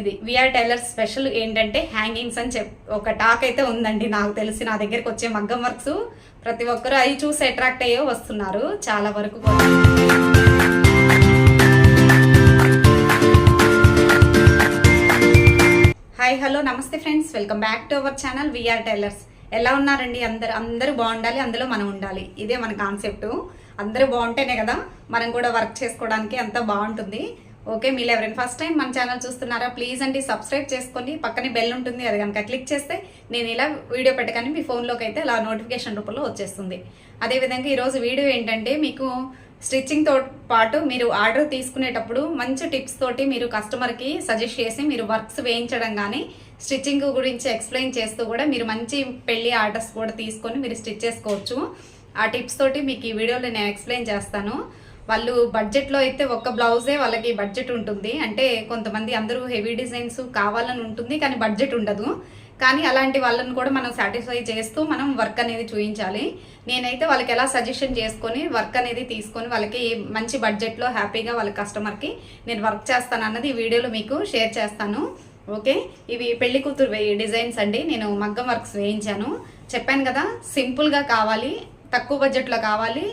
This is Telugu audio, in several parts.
ఇది విఆర్ టైలర్ స్పెషల్ ఏంటంటే హ్యాంగింగ్స్ అని చెప్ ఒక టాక్ అయితే ఉందండి నాకు తెలిసి నా దగ్గరికి వచ్చే మగ్గం వర్క్స్. ప్రతి ఒక్కరు అవి చూసి అట్రాక్ట్ అయ్యో వస్తున్నారు. చాలా వరకు హాయ్ హలో నమస్తే friends. Welcome back to our channel VR tailors. ఎలా ఉన్నారండి అందరు? అందరూ బాగుండాలి అందులో మనం ఉండాలి. ఇదే మన కాన్సెప్ట్. అందరూ బాగుంటేనే కదా మనం కూడా వర్క్ చేసుకోవడానికి అంత బాగుంటుంది. ఓకే మీరు ఎవరైనా ఫస్ట్ టైం మన ఛానల్ చూస్తున్నారా ప్లీజ్ అండి సబ్స్క్రైబ్ చేసుకోండి. పక్కనే బెల్ ఉంటుంది అది కనుక క్లిక్ చేస్తే నేను ఇలా వీడియో పెట్టగానే మీ ఫోన్లోకి అయితే ఇలా నోటిఫికేషన్ రూపంలో వచ్చేస్తుంది. అదేవిధంగా ఈరోజు వీడియో ఏంటంటే మీకు స్టిచ్చింగ్తో పాటు మీరు ఆర్డర్ తీసుకునేటప్పుడు మంచి టిప్స్ తోటి మీరు కస్టమర్కి సజెస్ట్ చేసి మీరు వర్క్స్ వేయించడం కానీ స్టిచ్చింగ్ గురించి ఎక్స్ప్లెయిన్ చేస్తూ కూడా మీరు మంచి పెళ్ళి ఆర్డర్స్ కూడా తీసుకొని మీరు స్టిచ్ చేసుకోవచ్చు. ఆ టిప్స్ తోటి మీకు ఈ వీడియోలో నేను ఎక్స్ప్లెయిన్ చేస్తాను. వాళ్ళు బడ్జెట్లో అయితే ఒక్క బ్లౌజే వాళ్ళకి బడ్జెట్ ఉంటుంది. అంటే కొంతమంది అందరూ హెవీ డిజైన్స్ కావాలని ఉంటుంది కానీ బడ్జెట్ ఉండదు. కానీ అలాంటి వాళ్ళని కూడా మనం సాటిస్ఫై చేస్తూ మనం వర్క్ అనేది చూపించాలి నేనైతే వాళ్ళకి ఎలా సజెషన్ చేసుకొని వర్క్ అనేది తీసుకొని వాళ్ళకి మంచి బడ్జెట్లో హ్యాపీగా వాళ్ళ కస్టమర్కి నేను వర్క్ చేస్తాను అన్నది ఈ వీడియోలో మీకు షేర్ చేస్తాను. ఓకే ఇవి పెళ్ళి కూతురు వే- డిజైన్స్ అండి. నేను మగ్గం వర్క్స్ వేయించాను. చెప్పాను కదా సింపుల్గా కావాలి తక్కువ బడ్జెట్లో కావాలి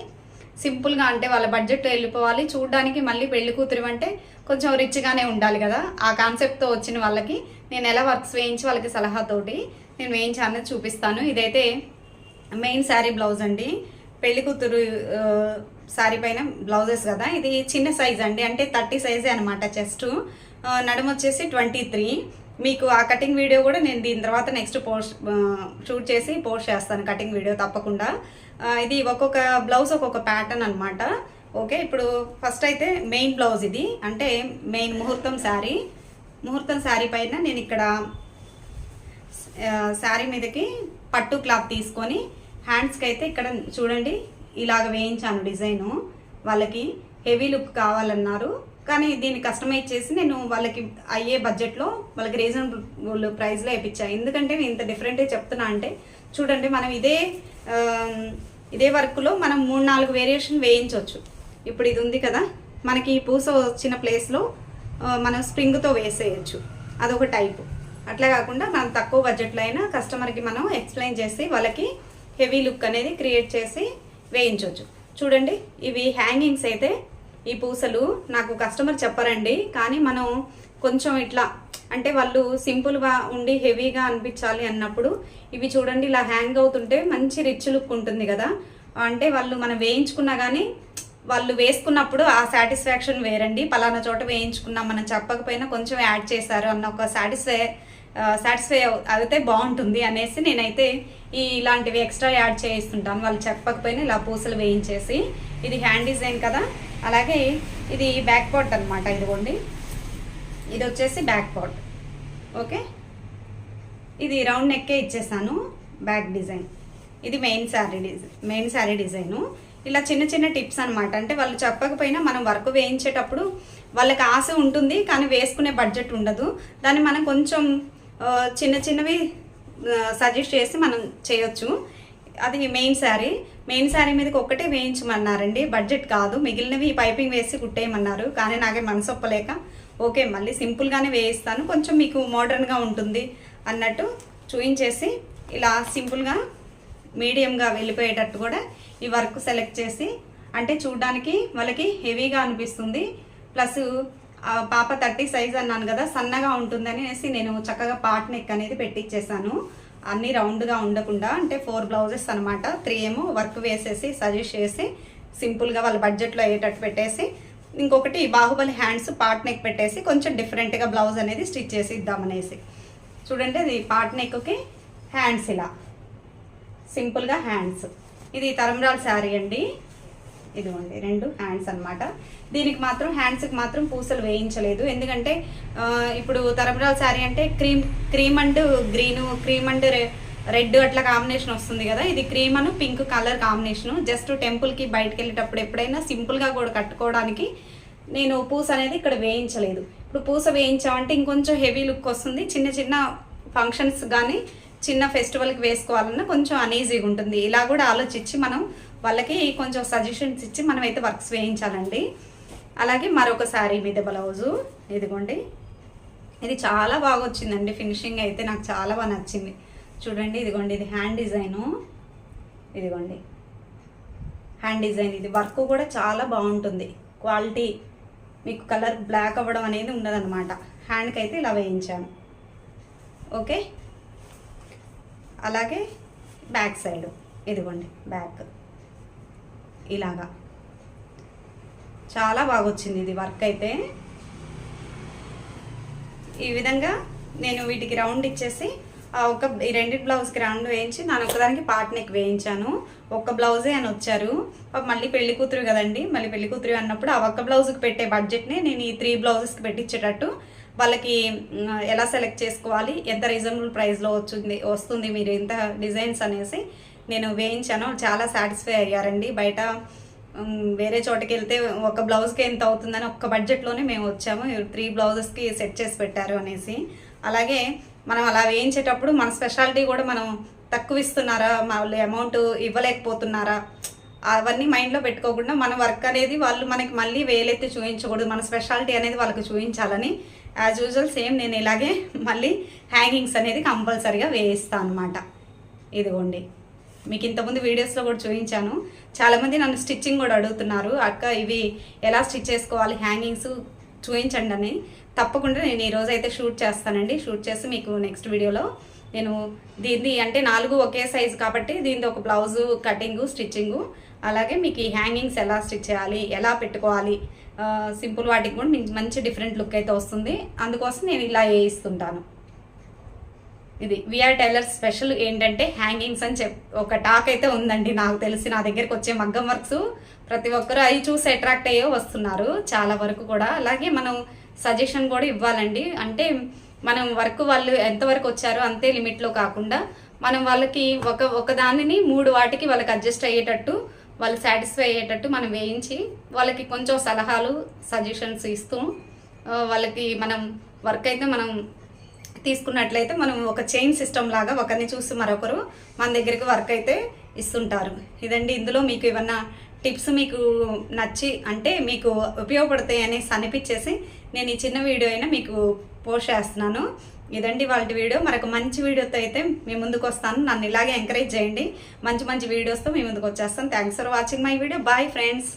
సింపుల్గా అంటే వాళ్ళ బడ్జెట్ వెళ్ళిపోవాలి. చూడడానికి మళ్ళీ పెళ్ళి కూతురు అంటే కొంచెం రిచ్గానే ఉండాలి కదా. ఆ కాన్సెప్ట్తో వచ్చిన వాళ్ళకి నేను ఎలా వర్క్స్ వేయించి వాళ్ళకి సలహాతోటి నేను వేయించి చూపిస్తాను. ఇదైతే మెయిన్ శారీ బ్లౌజ్ అండి. పెళ్ళి కూతురు శారీ పైన బ్లౌజెస్ కదా. ఇది చిన్న సైజ్ అండి. అంటే థర్టీ సైజే అనమాట చెస్ట్. నడుము వచ్చేసి ట్వంటీ త్రీ మీకు ఆ కటింగ్ వీడియో కూడా నేను దీని తర్వాత నెక్స్ట్ పోస్ట్ షూట్ చేసి పోస్ట్ చేస్తాను కటింగ్ వీడియో తప్పకుండా. ఇది ఒక్కొక్క బ్లౌజ్ ఒక్కొక్క ప్యాటర్న్ అనమాట ఓకే ఇప్పుడు ఫస్ట్ అయితే మెయిన్ బ్లౌజ్ ఇది. అంటే మెయిన్ ముహూర్తం శారీ ముహూర్తం శారీ పైన నేను ఇక్కడ శారీ మీదకి పట్టు క్లాత్ తీసుకొని హ్యాండ్స్కి అయితే ఇక్కడ చూడండి ఇలాగ వేయించాను డిజైను వాళ్ళకి హెవీ లుక్ కావాలన్నారు. కానీ దీన్ని కస్టమైజ్ చేసి నేను వాళ్ళకి అయ్యే బడ్జెట్లో వాళ్ళకి రీజనబుల్ ప్రైస్లో వేయించాను ఎందుకంటే నేను ఇంత డిఫరెంట్గా చెప్తున్నా అంటే చూడండి మనం ఇదే ఇదే వర్క్లో మనం మూడు నాలుగు వేరియేషన్ వేయించవచ్చు ఇప్పుడు ఇది ఉంది కదా మనకి ఈ పూస వచ్చిన ప్లేస్లో మనం స్ప్రింగ్తో వేసేయచ్చు. అదొక టైపు అట్లా కాకుండా మనం తక్కువ బడ్జెట్లో అయినా కస్టమర్కి మనం ఎక్స్ప్లెయిన్ చేసి వాళ్ళకి హెవీ లుక్ అనేది క్రియేట్ చేసి వేయించవచ్చు చూడండి ఇవి హ్యాంగింగ్స్ అయితే ఈ పూసలు నాకు కస్టమర్ చెప్పరండి కానీ మనం కొంచెం ఇట్లా అంటే వాళ్ళు సింపుల్గా ఉండి హెవీగా అనిపించాలి అన్నప్పుడు ఇవి చూడండి ఇలా హ్యాంగ్ అవుతుంటే మంచి రిచ్ లుక్ ఉంటుంది కదా. అంటే వాళ్ళు మనం వేయించుకున్నా కానీ వాళ్ళు వేసుకున్నప్పుడు ఆ సాటిస్ఫాక్షన్ వేరండి. పలానా చోట వేయించుకున్నాం మనం చెప్పకపోయినా కొంచెం యాడ్ చేశారు అన్న ఒక సాటిస్ఫై సాటిస్ఫై అయితే బాగుంటుంది అనేసి నేనైతే ఈ ఇలాంటివి ఎక్స్ట్రా యాడ్ చేయిస్తుంటాను. వాళ్ళు చెప్పకపోయినా ఇలా పూసలు వేయించేసి. ఇది హ్యాండ్ డిజైన్ కదా. అలాగే ఇది బ్యాక్ పార్ట్ అనమాట ఇదిగోండి. ఇది వచ్చేసి బ్యాక్ పార్ట్ ఓకే? ఇది రౌండ్ నెక్కే ఇచ్చేసాను బ్యాక్ డిజైన్ ఇది main sari design main sari design ఇలా చిన్న చిన్న టిప్స్ అనమాట అంటే వాళ్ళు చెప్పకపోయినా మనం వర్క్ వేయించేటప్పుడు వాళ్ళకి ఆశ ఉంటుంది కానీ వేసుకునే బడ్జెట్ ఉండదు. దాన్ని మనం కొంచెం చిన్న చిన్నవి సజెస్ట్ చేసి మనం చేయొచ్చు. అది మెయిన్ శారీ మెయిన్ శారీ మీదకి ఒక్కటే వేయించమన్నారండి. బడ్జెట్ కాదు. మిగిలినవి పైపింగ్ వేసి కుట్టేయమన్నారు. కానీ నాకే మనసొప్పలేక ఓకే మళ్ళీ సింపుల్గానే వేయిస్తాను. కొంచెం మీకు మోడర్న్గా ఉంటుంది అన్నట్టు చూయించేసి ఇలా సింపుల్గా మీడియంగా వెళ్ళిపోయేటట్టు కూడా ఈ వర్క్ సెలెక్ట్ చేసి అంటే చూడడానికి వాళ్ళకి హెవీగా అనిపిస్తుంది. ప్లస్ పాప థర్టీ సైజ్ అన్నాను కదా సన్నగా ఉంటుందని అనేసి నేను చక్కగా పాట్ నెక్ అనేది పెట్టించేసాను అన్ని రౌండ్గా ఉండకుండా అంటే ఫోర్ బ్లౌజెస్ అనమాట త్రీ ఏమో వర్క్ వేసేసి సజెస్ట్ చేసి సింపుల్గా వాళ్ళ బడ్జెట్లో అయ్యేటట్టు పెట్టేసి ఇంకొకటి బాహుబలి హ్యాండ్స్ పాట్ నెక్ పెట్టేసి కొంచెం డిఫరెంట్గా బ్లౌజ్ అనేది స్టిచ్ చేసి ఇద్దామనేసి చూడండి అది పాట్ నెక్కి హ్యాండ్స్ ఇలా. సింపుల్గా హ్యాండ్స్ ఇది తరంరాల్ శారీ అండి. ఇదిగోండి రెండు హ్యాండ్స్ అన్నమాట. దీనికి మాత్రం హ్యాండ్స్కి మాత్రం పూసలు వేయించలేదు. ఎందుకంటే ఇప్పుడు తరంరాల్ శారీ అంటే cream cream and green cream and red అట్లా కాంబినేషన్ వస్తుంది కదా. ఇది క్రీమ్ అను పింక్ కలర్ కాంబినేషన్. జస్ట్ టెంపుల్కి బయటకు వెళ్ళేటప్పుడు ఎప్పుడైనా సింపుల్గా కూడా కట్టుకోవడానికి నేను పూస అనేది ఇక్కడ వేయించలేదు. ఇప్పుడు పూస వేయించామంటే ఇంకొంచెం హెవీ లుక్ వస్తుంది. చిన్న చిన్న ఫంక్షన్స్ కానీ చిన్న ఫెస్టివల్కి వేసుకోవాలన్నా కొంచెం అనీజీగా ఉంటుంది. ఇలా కూడా ఆలోచించి మనం వాళ్ళకి కొంచెం సజెషన్స్ ఇచ్చి మనమైతే వర్క్స్ వేయించాలండి. అలాగే మరొక శారీ మీద బ్లౌజు ఇదిగోండి. ఇది చాలా బాగా వచ్చిందండి ఫినిషింగ్ అయితే నాకు చాలా బాగా నచ్చింది. చూడండి ఇదిగోండి ఇది హ్యాండ్ డిజైను ఇదిగోండి. హ్యాండ్ డిజైన్ ఇది. వర్క్ కూడా చాలా బాగుంటుంది. క్వాలిటీ మీకు కలర్ బ్లాక్ అవ్వడం అనేది ఉండదన్నమాట. హ్యాండ్కి అయితే ఇలా వేయించాను. ఓకే అలాగే బ్యాక్ సైడ్ ఇదిగోండి బ్యాక్ ఇలాగా. చాలా బాగా వచ్చింది ఇది వర్క్ అయితే. ఈ విధంగా నేను వీటికి రౌండ్ ఇచ్చేసి ఒక ఈ రెండు బ్లౌజ్కి రౌండ్ వేయించి నేను ఒకదానికి పార్ట్ నెక్ వేయించాను. ఒక్క బ్లౌజే అని వచ్చారు. మళ్ళీ పెళ్ళి కూతురు కదండి. మళ్ళీ పెళ్ళి కూతురు అన్నప్పుడు ఆ ఒక్క బ్లౌజ్కి పెట్టే బడ్జెట్ని నేను ఈ త్రీ బ్లౌజెస్కి పెట్టించేటట్టు వాళ్ళకి ఎలా సెలెక్ట్ చేసుకోవాలి ఎంత రీజనబుల్ ప్రైస్లో వచ్చింది వస్తుంది మీరు ఎంత డిజైన్స్ అనేసి నేను వేయించాను. చాలా సాటిస్ఫై అయ్యారండి. బయట వేరే చోటకి వెళ్తే ఒక బ్లౌజ్కి ఎంత అవుతుందని ఒక్క బడ్జెట్లోనే మేము వచ్చాము. త్రీ బ్లౌజెస్కి సెట్ చేసి పెట్టారు అనేసి. అలాగే మనం అలా వేయించేటప్పుడు మన స్పెషాలిటీ కూడా మనం తక్కువ ఇస్తున్నారా? వాళ్ళు అమౌంట్ ఇవ్వలేకపోతున్నారా? అవన్నీ మైండ్లో పెట్టుకోకుండా మన వర్క్ అనేది వాళ్ళు మనకి మళ్ళీ వేలెత్తి చూపించకూడదు మన స్పెషాలిటీ అనేది వాళ్ళకి చూపించాలని యాజ్ యూజువల్ సేమ్ నేను ఇలాగే మళ్ళీ హ్యాంగింగ్స్ అనేది కంపల్సరీగా వేయిస్తాను అనమాట ఇదిగోండి. మీకు ఇంతకుముందు వీడియోస్లో కూడా చూపించాను. చాలామంది నన్ను స్టిచ్చింగ్ కూడా అడుగుతున్నారు. అక్క ఇవి ఎలా స్టిచ్ చేసుకోవాలి? హ్యాంగింగ్స్ చూపించండి అని. తప్పకుండా నేను ఈరోజు అయితే షూట్ చేస్తానండి. షూట్ చేసి మీకు నెక్స్ట్ వీడియోలో నేను దీన్ని అంటే నాలుగు ఒకే సైజు కాబట్టి దీనిది ఒక బ్లౌజు కటింగు స్టిచ్చింగు. అలాగే మీకు ఈ హ్యాంగింగ్స్ ఎలా స్టిచ్ చేయాలి? ఎలా పెట్టుకోవాలి? సింపుల్ వాటికి కూడా మంచి డిఫరెంట్ లుక్ అయితే వస్తుంది. అందుకోసం నేను ఇలా వేయిస్తుంటాను. ఇది విఆర్ టైలర్ స్పెషల్ ఏంటంటే హ్యాంగింగ్స్ అని చెప్ ఒక టాక్ అయితే ఉందండి. నాకు తెలిసి నా దగ్గరికి వచ్చే మగ్గం వర్క్స్ ప్రతి ఒక్కరు అవి చూసి అట్రాక్ట్ అయ్యో వస్తున్నారు చాలా వరకు కూడా. అలాగే మనం సజెషన్ కూడా ఇవ్వాలండి. అంటే మనం వర్క్ వాళ్ళు ఎంతవరకు వచ్చారో అంతే లిమిట్లో కాకుండా మనం వాళ్ళకి ఒక ఒక దానిని మూడు వాటికి వాళ్ళకి అడ్జస్ట్ అయ్యేటట్టు వాళ్ళు సాటిస్ఫై అయ్యేటట్టు మనం వేయించి వాళ్ళకి కొంచెం సలహాలు సజెషన్స్ ఇస్తూ వాళ్ళకి మనం వర్క్ అయితే మనం తీసుకున్నట్లయితే మనం ఒక చైన్ సిస్టమ్ లాగా ఒకరిని చూసి మరొకరు మన దగ్గరికి వర్క్ అయితే ఇస్తుంటారు. ఇదండి ఇందులో మీకు ఏమన్నా టిప్స్ మీకు నచ్చి అంటే మీకు ఉపయోగపడతాయి అనేసి అనిపించేసి నేను ఈ చిన్న వీడియో అయినా మీకు పోస్ట్ చేస్తున్నాను. ఇదండి వాళ్ళ వీడియో. మరొక మంచి వీడియోతో అయితే మీ ముందుకు వస్తాను. నన్ను ఇలాగే ఎంకరేజ్ చేయండి. మంచి మంచి వీడియోస్తో మీ ముందుకు వచ్చేస్తాను. Thanks for watching my video bye friends